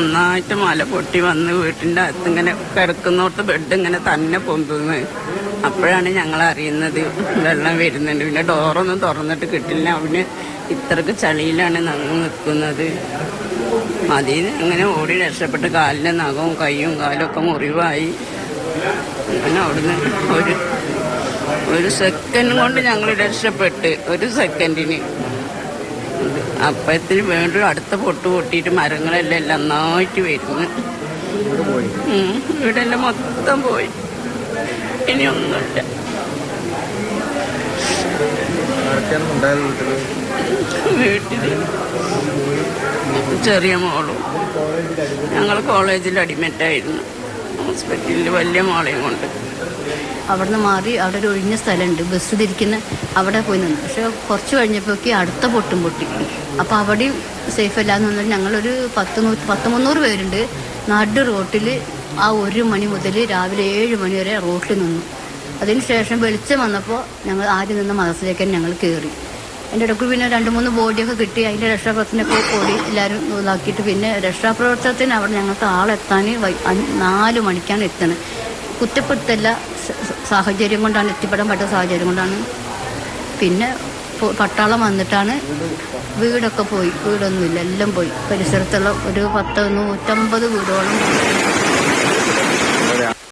ഒന്നായിട്ട് മല പൊട്ടി വന്ന് വീട്ടിന്റെ അകത്ത് ഇങ്ങനെ കിടക്കുന്നോർത്ത് ബെഡ് ഇങ്ങനെ തന്നെ പൊന്തുന്നു. അപ്പോഴാണ് ഞങ്ങൾ അറിയുന്നത് വെള്ളം വരുന്നുണ്ട്. പിന്നെ ഡോറൊന്നും തുറന്നിട്ട് കിട്ടില്ല. അവന് ഇത്രക്ക് ചളിയിലാണ് ഞങ്ങൾ നിൽക്കുന്നത്. അതിന് അങ്ങനെ ഓടി രക്ഷപ്പെട്ട് കാലിന്റെ നഖവും കൈയും കാലും ഒക്കെ മുറിവായി. അങ്ങനെ അവിടുന്ന് ഒരു ഒരു സെക്കൻഡ് കൊണ്ട് ഞങ്ങൾ രക്ഷപ്പെട്ട് ഒരു സെക്കൻഡിന് അപ്പത്തിന് വീണ്ടും അടുത്ത പൊട്ട് പൊട്ടിയിട്ട് മരങ്ങളെല്ലാം എല്ലാം നന്നായിട്ട് വരുന്നു. ഇവിടെ എല്ലാം മൊത്തം പോയി. ഇനി ഒന്നുമില്ല. വീട്ടിൽ? ചെറിയ മോളും. ഞങ്ങൾ കോളേജിൽ അഡ്മിറ്റായിരുന്നു. ഹോസ്പിറ്റലിൽ വലിയ മാളയും കൊണ്ട്. അവിടുന്ന് മാറി അവിടെ ഒരു ഒഴിഞ്ഞ സ്ഥലമുണ്ട്. ബസ് തിരിക്കുന്ന അവിടെ പോയി നിന്നു. പക്ഷെ കുറച്ച് കഴിഞ്ഞപ്പോഴേക്ക് അടുത്ത പൊട്ടും പൊട്ടി. അപ്പോൾ അവിടെയും സേഫ് അല്ല എന്ന് പറഞ്ഞാൽ ഞങ്ങളൊരു പത്ത് നൂറ്റി പത്ത് മുന്നൂറ് പേരുണ്ട്. നടു റോട്ടിൽ ആ ഒരു മണി മുതൽ രാവിലെ ഏഴ് മണി വരെ റോട്ടിൽ നിന്നു. അതിന് ശേഷം വെളിച്ചം വന്നപ്പോൾ ഞങ്ങൾ ആദ്യം നിന്ന മദർസിലേക്ക് ഞങ്ങൾ കയറി. അതിന്റെ ഇടയ്ക്ക് പിന്നെ രണ്ട് മൂന്ന് ബോഡിയൊക്കെ കിട്ടി. അതിന്റെ രക്ഷാപ്രവർത്തനമൊക്കെ ഓടി എല്ലാവരും ഇതാക്കിയിട്ട് പിന്നെ രക്ഷാപ്രവർത്തനത്തിന് അവിടെ ഞങ്ങൾക്ക് ആളെത്താൻ നാല് മണിക്കാണ് എത്തുന്നത്. കുറ്റപ്പെടുത്തല്ല സാഹചര്യം കൊണ്ടാണ് എത്തിപ്പെടാൻ പറ്റുന്ന സാഹചര്യം കൊണ്ടാണ്. പിന്നെ പട്ടാളം വന്നിട്ടാണ് വീടൊക്കെ പോയി. വീടൊന്നുമില്ല എല്ലാം പോയി. പരിസരത്തുള്ള ഒരു പത്ത് നൂറ്റമ്പത് വീടോളം.